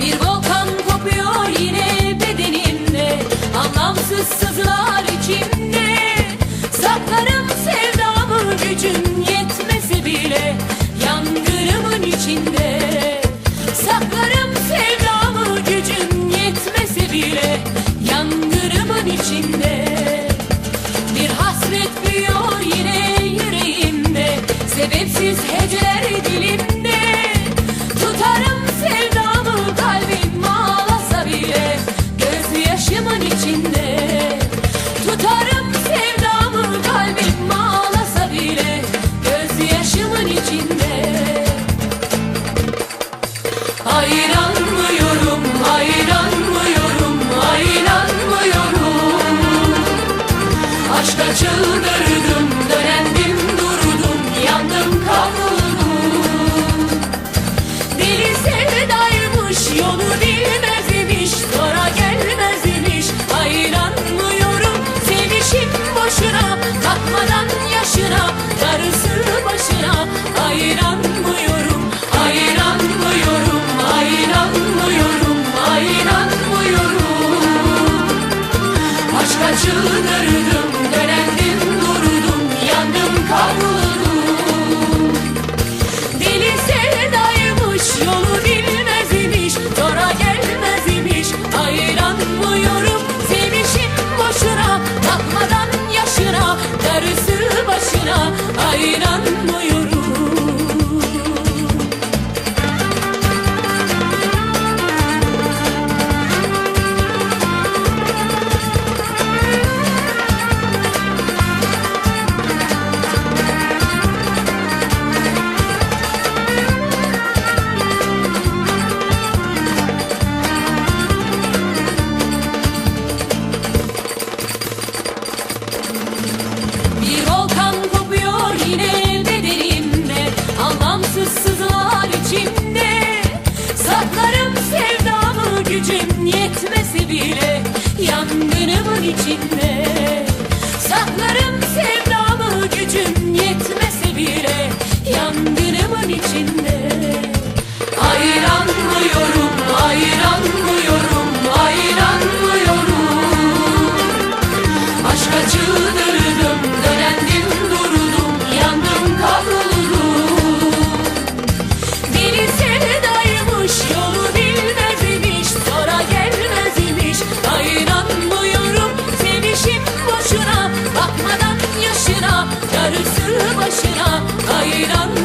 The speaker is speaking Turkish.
Bir volkan kopuyor yine bedenimde. Anlamsız sızlar çıldırdım, dönendim durdum, yandım kavrulum. aşkına kaynar